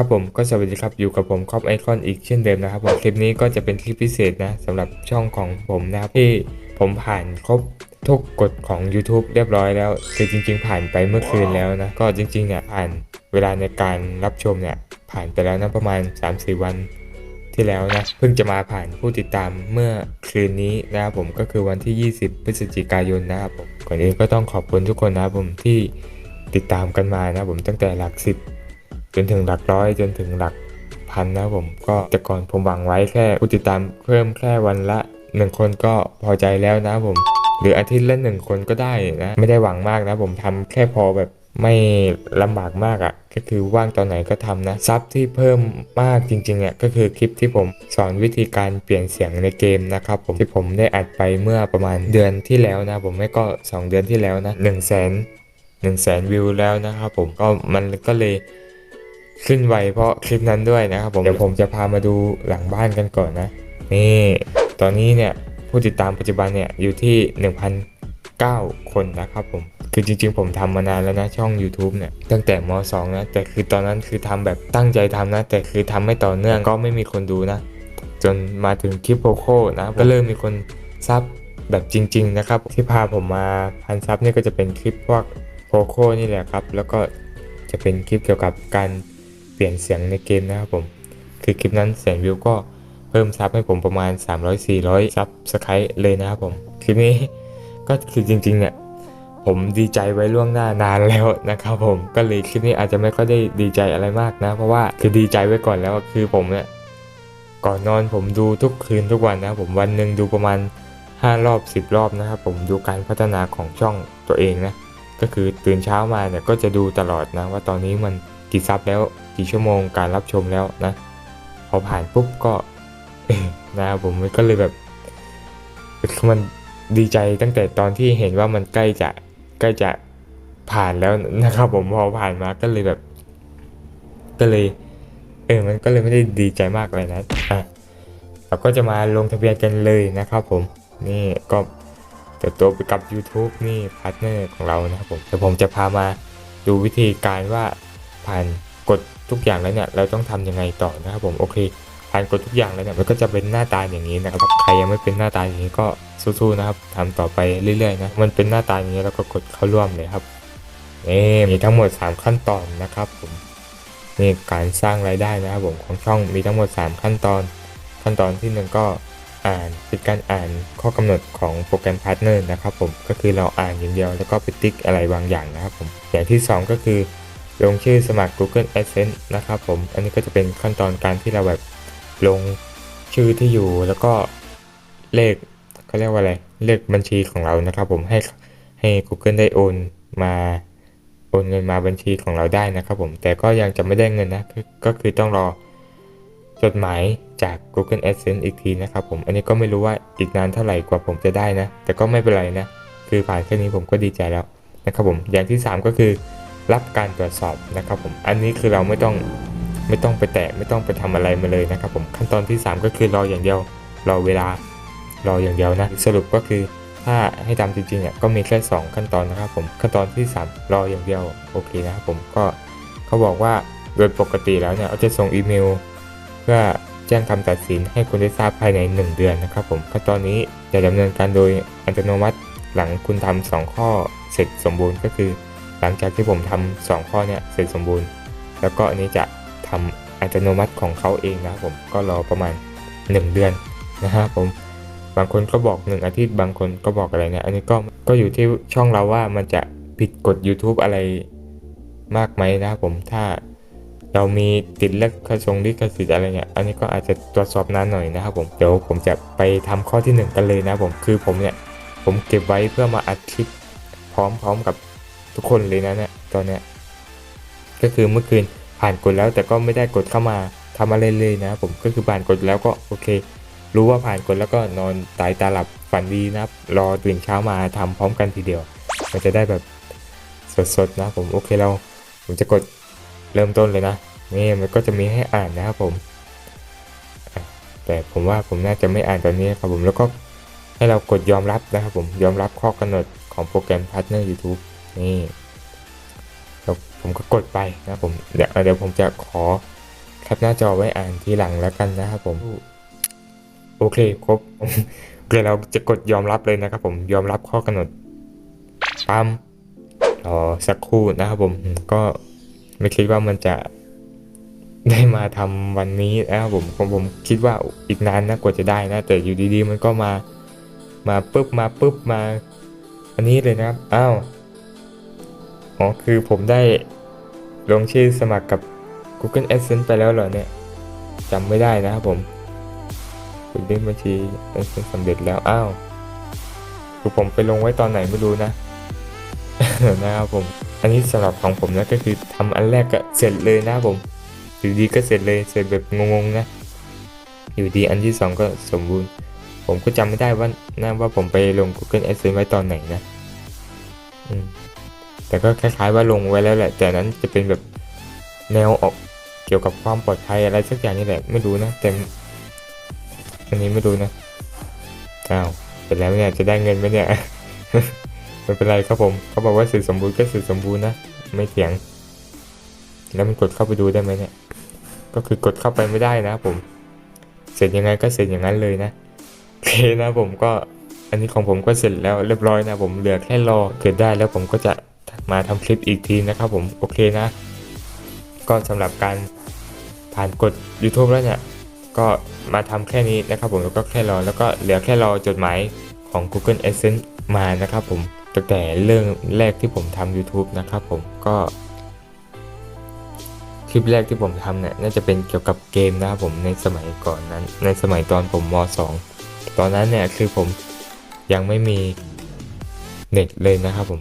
นะครับผมก็สวัสดีครับอยู่กับผมครอบไอคอนอีกเช่นเดิมนะครับผมคลิปนี้ก็จะเป็นคลิปพิเศษนะสำหรับช่องของผมนะครับที่ผมผ่านครบทุกกฎของ YouTube เรียบร้อยแล้วคือจริง ๆ ผ่านไปเมื่อคืนแล้วนะก็จริงๆเนี่ยผ่านเวลาในการรับชมเนี่ยผ่านไปแล้วนะประมาณ 3-4 วันที่แล้วนะเพิ่งจะมาผ่านผู้ติดตามเมื่อคืนนี้นะครับผมก็คือวันที่ 20 พฤศจิกายนนะครับผมก่อนอื่นก็ต้องขอบคุณทุกคนนะครับผมที่ติดตามกันมานะครับผมตั้งแต่หลักสิบ จนถึงหลักร้อยจนถึงหลักพันนะผมก็แต่ก่อนผมหวังไว้แค่ผู้ติดตามเพิ่มแค่วันละหนึ่งคนก็พอใจแล้วนะผม หรืออาทิตย์ละหนึ่งคนก็ได้นะไม่ได้หวังมากนะผมทำแค่พอแบบไม่ลำบากมากอะ่ะ ก็คือว่างตอนไหนก็ทำนะซับที่เพิ่มมากจริงๆอะก็คือคลิปที่ผมสอนวิธีการเปลี่ยนเสียงในเกมนะครับผมที่ผมได้อัดไปเมื่อประมาณเดือนที่แล้วนะ ผมไม่ก็ 2 เดือนที่แล้วนะ1นึ่งแสนหนึ่งแสนวิวแล้วนะครับผมก็มันก็เลย ขึ้นไวเพราะคลิปนั้นด้วยนะครับผมเดี๋ยวผมจะพามาดูหลังบ้านกันก่อนนะ นี่ตอนนี้เนี่ยผู้ติดตามปัจจุบันเนี่ยอยู่ที่ 1,009 คนนะครับผมคือจริงๆ ผมทำมานานแล้วนะช่อง YouTube เนี่ยตั้งแต่ม 2 นะแต่คือตอนนั้นคือทำแบบตั้งใจทำนะ แต่คือทำไม่ต่อเนื่องก็ไม่มีคนดูนะ จนมาถึงคลิปโพโคนะก็เริ่มมีคนซับแบบจริง ๆ นะครับ ที่พาผมมาพันซับเนี่ยก็จะเป็นคลิปพวกโพโคนี่แหละครับ แล้วก็จะเป็นคลิปเกี่ยวกับการเปลี่ยนเสียงในเกมนะครับผม คือคลิปนั้นแสนวิวก็เพิ่มซับให้ผมประมาณ 300-400 ซับสไครต์เลยนะครับผม คลิปนี้ก็คือจริงๆเนี่ยผมดีใจไว้ล่วงหน้านานแล้วนะครับผมก็เลยคลิปนี้อาจจะไม่ค่อยได้ดีใจอะไรมากนะ เพราะว่าคือดีใจไว้ก่อนแล้วคือผมเนี่ยก่อนนอนผมดูทุกคืนทุกวันนะครับผมวันหนึ่งดูประมาณ 5 รอบ 10 รอบนะครับผมดูการพัฒนาของช่องตัวเองนะก็คือตื่นเช้ามาเนี่ยก็จะดูตลอดนะว่าตอนนี้มันกี่ซับแล้ว กี่ชั่วโมงการรับชมแล้วนะ พอผ่านปุ๊บก็นะครับผมก็เลยแบบมันดีใจตั้งแต่ตอนที่เห็นว่ามันใกล้จะใกล้จะผ่านแล้วนะครับ ผมพอผ่านมาก็เลยแบบ ก็เลย เออมันก็เลยไม่ได้ดีใจมากเลยนะอะเราก็จะมาลงทะเบียนกันเลยนะครับผมนี่ก็เติบโตไปกับ YouTube นี่พาร์ทเนอร์ของเรานะครับผมแต่ผมจะพามาดูวิธีการว่าผ่าน กดทุกอย่างแล้วเนี่ยเราต้องทำยังไงต่อนะครับผมโอเคผ่านกดทุกอย่างแล้วเนี่ยมันก็จะเป็นหน้าตาอย่างนี้นะครับใครยังไม่เป็นหน้าตาอย่างนี้ก็สู้ๆนะครับทำต่อไปเรื่อยๆนะมันเป็นหน้าตาอย่างนี้แล้วก็กดเข้าร่วมเลยครับนี่มีทั้งหมด 3 ขั้นตอนนะครับผมนี่การสร้างรายได้นะครับผมของช่องมีทั้งหมด 3 ขั้นตอน ขั้นตอนที่หนึ่งก็อ่านเป็นการอ่านข้อกำหนดของโปรแกรมพาร์ทเนอร์นะครับผมก็คือเราอ่านอย่างเดียวแล้วก็ไปติ๊กอะไรบางอย่างนะครับผมอย่างที่ 2 ก็คือ ลงชื่อสมัคร Google Adsense นะครับผม อันนี้ก็จะเป็นขั้นตอนการที่เราแบบลงชื่อที่อยู่แล้วก็เลขเขาเรียกว่าอะไร เลขบัญชีของเรานะครับผมให้ให้ Google ได้โอนมาโอนเงินมาบัญชีของเราได้นะครับผม แต่ก็ยังจะไม่ได้เงินนะก็คือต้องรอจดหมายจาก Google Adsense อีกทีนะครับผม อันนี้ก็ไม่รู้ว่าอีกนานเท่าไหร่กว่าผมจะได้นะ แต่ก็ไม่เป็นไรนะ คือผ่านแค่นี้ผมก็ดีใจแล้วนะครับผม อย่างที่ 3 ก็คือ รับการตรวจสอบนะครับผมอันนี้คือเราไม่ต้องไม่ต้องไปแตะไม่ต้องไปทำอะไรมาเลยนะครับผมขั้นตอนที่ 3 ก็คือรออย่างเดียวรอเวลารออย่างเดียวนะสรุปก็คือถ้าให้ทำจริงๆอะก็มีแค่ 2 ขั้นตอนนะครับผมขั้นตอนที่ 3 รออย่างเดียวโอเคนะครับผมก็เขาบอกว่าโดยปกติแล้วเนี่ยเขาจะส่งอีเมล เพื่อแจ้งคำตัดสินให้คุณได้ทราบภายใน 1 เดือนนะครับผมขั้นตอนนี้จะดำเนินการโดยอัตโนมัติหลังคุณทำ2ข้อเสร็จสมบูรณ์ก็คือ หลังจากที่ผมทำ2ข้อเนี่ยเสร็จสมบูรณ์ แล้วก็อันนี้จะทำอัตโนมัติของเขาเองนะครับผมก็รอประมาณ 1 เดือนนะครับผมบางคนก็บอก 1 อาทิตย์บางคนก็บอกอะไรเนี่ยอันนี้ก็ก็อยู่ที่ช่องเราว่ามันจะผิดกฎ YouTube อะไรมากไหมนะครับผมถ้าเรามีติดเล็กกระทรงลิขสิทธิ์อะไรเนี่ยอันนี้ก็อาจจะตรวจสอบนานหน่อยนะครับผม เดี๋ยวผมจะไปทำข้อที่ 1 กันเลยนะผม คือผมเนี่ย ผมเก็บไว้เพื่อมาอัดคลิปพร้อมๆกับ ทุกคนเลยนะเนี่ยตอนเนี้ยก็คือเมื่อคืนผ่านกดแล้วแต่ก็ไม่ได้กดเข้ามาทำอะไรเลยนะ ผมก็คือผ่านกดแล้วก็โอเค รู้ว่าผ่านกดแล้วก็นอนตายตาหลับฝันดีนะรอตื่นเช้ามาทำพร้อมกันทีเดียว มันจะได้แบบสดๆนะ ผมโอเคเราผมจะกดเริ่มต้นเลยนะนี่มันก็จะมีให้อ่านนะครับผม แต่ผมว่าผมน่าจะไม่อ่านตอนนี้ครับผมแล้วก็ให้เรากดยอมรับนะครับผมยอมรับข้อกำหนดของโปรแกรม Partner YouTube นี่แล้วผมก็กดไปนะครับผมเดี๋ยวเดี๋ยวผมจะขอปหน้าจอไว้อ่านทีหลังแล้วกันนะครับผมโอเคครบโอเคเราจะกดยอมรับเลยนะครับผมยอมรับข้อกำหนดปั๊มรอสักครู่นะครับผมอืมก็ไม่คิดว่ามันจะได้มาทำวันนี้นะครับผมผมผมคิดว่าอีกนานนะกว่าจะได้นะ แต่อยู่ดีๆ มันก็มามาปุ๊บมาปุ๊บมา อันนี้เลยนะครับอ้าว อ๋อ คือผมได้ลงชื่อสมัครกับ Google Adsense ไปแล้วเหรอเนี่ยจำไม่ได้นะครับผมคุณเล่นบัญชี Adsense สำเร็จแล้ว อ้าว คือผมไปลงไว้ตอนไหนไม่รู้นะ นะครับผม อันนี้สำหรับของผมนะก็คือทำอันแรกก็เสร็จเลยนะผมอยู่ดีก็เสร็จเลย เสร็จแบบงงๆนะ อยู่ดีอันที่สองก็สมบูรณ์ ผมก็จำไม่ได้ว่าน่าว่าผมไปลง Google Adsense ไว้ตอนไหนนะ อืม แต่ก็คล้ายๆว่าลงไว้แล้วแหละ แต่นั้นจะเป็นแบบแนวออกเกี่ยวกับความปลอดภัยอะไรสักอย่างนี่แหละไม่รู้นะแต่อันนี้ไม่รู้นะอ้าวเสร็จแล้วเนี่ยจะได้เงินไหมเนี่ยไม่เป็นไรครับผมเขาบอกว่าสร็จสมบูรณ์ก็สร็จสมบูรณ์นะไม่เถียง แล้วมันกดเข้าไปดูได้ไหมเนี่ยก็คือกดเข้าไปไม่ได้นะผม เสร็จยังไงก็เสร็จอย่างนั้นเลยนะโอเคนะผมก็อันนี้ของผมก็เสร็จแล้วเรียบร้อยนะผมเหลือแค่รอเกิดได้แล้วผมก็จะ มาทำคลิปอีกทีนะครับผมโอเคนะ ก็สำหรับการผ่านกด YouTube แล้วเนี่ย ก็มาทำแค่นี้นะครับผมแล้วก็แค่รอแล้วก็เหลือแค่รอจดหมายของ Google Adsense มานะครับผมตั้งแต่เรื่องแรกที่ผมทำ YouTube นะครับผมก็คลิปแรกที่ผมทำเนี่ยน่าจะเป็นเกี่ยวกับเกมนะครับผมในสมัยก่อนนั้น ในสมัยตอนผมม .2 ตอนนั้นเนี่ยคือผมยังไม่มีเน็ตเลยนะครับผม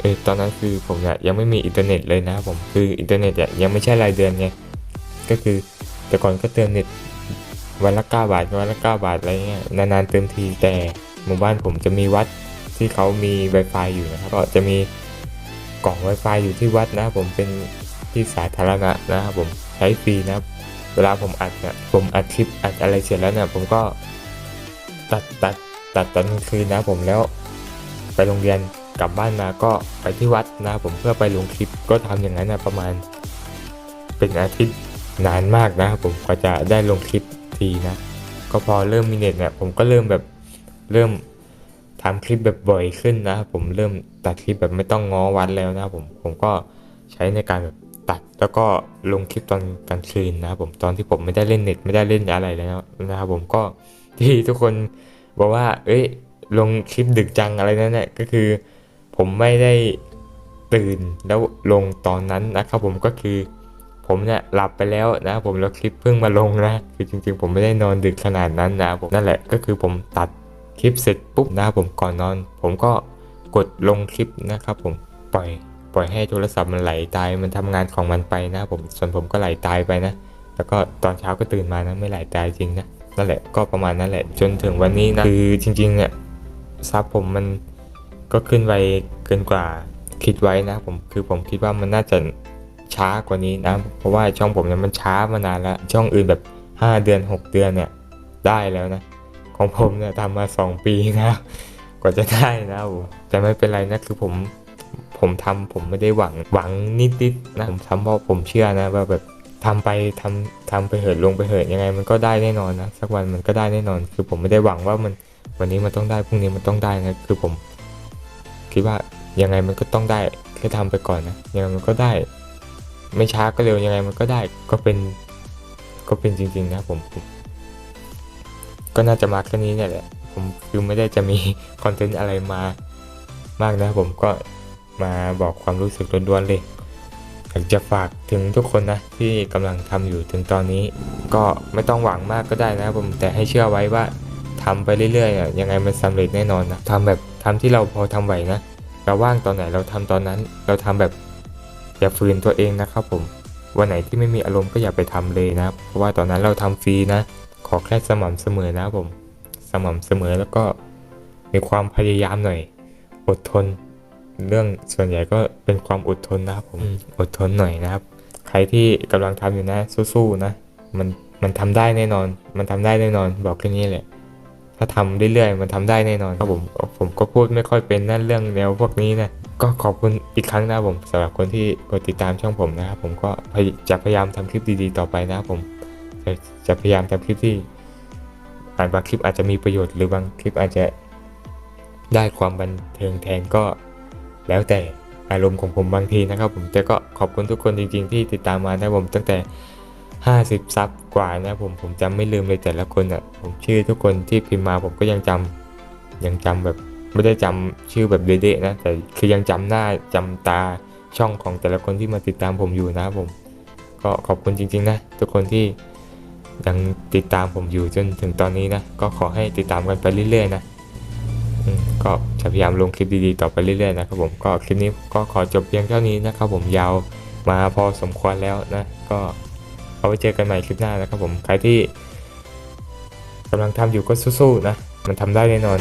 เออตอนนั้นคือผมเนี่ยยังไม่มีอินเทอร์เน็ตเลยนะผมคืออินเทอร์เน็ตเนี่ยยังไม่ใช่รายเดือนไงก็คือแต่ก่อนก็เติมเน็ตวันละ 9 บาทวันละ 9 บาทอะไรเงี้ยนานๆเติมทีแต่หมู่บ้านผมจะมีวัดที่เขามี Wi-Fi อยู่นะครับก็จะมีกล่อง Wi-Fi อยู่ที่วัดนะผมเป็นที่สาธารณะนะครับผมใช้ฟรีนะเวลาผมอัดเนี่ยผมอัดคลิปอัดอะไรเสร็จแล้วเนี่ยผมก็ตัดตัดตัดตอนกลางคืนนะผมแล้วไปโรงเรียน กลับบ้านมาก็ไปที่วัดนะผมเพื่อไปลงคลิปก็ทำอย่างนั้นนะประมาณ เป็นอาทิตย์นานมากนะผมกว่าจะได้ลงคลิปทีนะ ก็พอเริ่มมีเน็ตเนี่ยผมก็เริ่มแบบเริ่มทำคลิปแบบบ่อยขึ้นนะผมเริ่มตัดคลิปแบบไม่ต้องง้อวัดแล้วนะผมผมก็ใช้ในการแบบตัดแล้วก็ลงคลิปตอนกลางคืนนะผมตอนที่ผมไม่ได้เล่นเน็ตไม่ได้เล่นอะไรแล้วนะครับผมก็ที่ทุกคนบอกว่า เอ้ยลงคลิปดึกจังอะไรนั่นแหละก็คือ ผมไม่ได้ตื่นแล้วลงตอนนั้นนะครับผมก็คือ ผมเนี่ยหลับไปแล้วนะผมแล้วคลิปเพิ่งมาลงนะคือจริง ๆ ผมไม่ได้นอนดึกขนาดนั้นนะผมนั่นแหละก็คือผมตัดคลิปเสร็จปุ๊บนะผมก่อนนอน ผมก็กดลงคลิปนะครับผมปล่อยปล่อยให้โทรศัพท์มันไหลตายมันทำงานของมันไปนะผมส่วนผมก็ไหลตายไปนะ แล้วก็ตอนเช้าก็ตื่นมานะไม่ไหลตายจริงนะนั่นแหละก็ประมาณนั้นแหละจนถึงวันนี้นะคือจริงๆเนี่ยซับผมมัน ก็ขึ้นไวเกินกว่าคิดไว้นะผมคือผมคิดว่ามันน่าจะช้ากว่านี้นะ เพราะว่าช่องผมเนี่ยมันช้ามานานแล้ว ช่องอื่นแบบ 5 เดือน 6 เดือนเนี่ยได้แล้วนะ ของผมเนี่ยทำมา 2 ปีนะ กว่าจะได้นะโอ้แต่ไม่เป็นไรนะคือผมผมทำผมไม่ได้หวังหวังนิดๆนะผมทำเพราะผมเชื่อนะว่าแบบทำไปทำทำไปเหินลงไปเหินยังไง มันก็ได้แน่นอนนะสักวันมันก็ได้แน่นอน คือผมไม่ได้หวังว่ามันวันนี้มันต้องได้พรุ่งนี้มันต้องได้นะคือผม คิดว่ายังไงมันก็ต้องได้แค่ทำไปก่อนนะยังไงมันก็ได้ ไม่ช้าก็เร็วยังไงมันก็ได้ก็เป็น ก็เป็นจริงๆนะผมผมก็น่าจะมาแค่นี้เนี่ยแหละผมคือไม่ได้จะมีคอนเทนต์อะไรมามากนะผมก็มาบอกความรู้สึกล้วนๆเลยอยากจะฝากถึงทุกคนนะที่กำลังทำอยู่ถึงตอนนี้ ก็ไม่ต้องหวังมากก็ได้นะผมแต่ให้เชื่อไว้ว่า ทำไปเรื่อยๆอะยังไงมันสำเร็จแน่นอนนะทำแบบทำที่เราพอทำไหวนะเราว่างตอนไหนเราทำตอนนั้น เราทำแบบอย่าฝืนตัวเองนะครับผมวันไหนที่ไม่มีอารมณ์ก็อย่าไปทำเลยนะครับเพราะว่าตอนนั้นเราทำฟรีนะ ขอแค่สม่ำเสมอนะครับผม สม่ำเสมอแล้วก็มีความพยายามหน่อย อดทน เรื่องส่วนใหญ่ก็เป็นความอดทนนะครับผมอดทนหน่อยนะครับ ใครที่กำลังทำอยู่นะสู้ๆนะ มันมันทำได้แน่นอน มันทำได้แน่นอน บอกแค่นี้แหละ ถ้าทำเรื่อยๆมันทำได้แน่นอนครับผมผมก็พูดไม่ค่อยเป็นนั่นเรื่องแนวพวกนี้นะก็ขอบคุณอีกครั้งนะครับผมสำหรับคนที่กดติดตามช่องผมนะครับผมก็พยจะพยายามทำคลิปดีๆต่อไปนะครับผมจะจะพยายามทำคลิปที่อาจบางคลิปอาจจะมีประโยชน์หรือบางคลิปอาจจะได้ความบันเทิงแทนก็แล้วแต่อารมณ์ของผมบางทีนะครับผมแต่ก็ขอบคุณทุกคนจริงๆ ที่ติดตามมานะครับผมตั้งแต่ 50 ซับกว่านะผมผมจำไม่ลืมเลยแต่ละคนอะผมชื่อทุกคนที่พิมพ์มาผมก็ยังจำยังจำแบบไม่ได้จำชื่อแบบเด๊ะๆนะแต่คือยังจำหน้าจำตาช่องของแต่ละคนที่มาติดตามผมอยู่นะครับผม ก็ขอบคุณจริง ๆ นะ ทุกคนที่ยังติดตามผมอยู่จนถึงตอนนี้นะ ก็ขอให้ติดตามกันไปเรื่อย ๆ นะก็จะพยายามลงคลิปดีๆต่อไปเรื่อยๆนะครับผมก็คลิปนี้ก็ขอจบเพียงเท่านี้นะครับผมยาวมาพอสมควรแล้วนะ ก็ เอาไว้เจอกันใหม่คลิปหน้านะครับผม ใครที่กำลังทำอยู่ก็สู้ๆนะ มันทำได้แน่นอน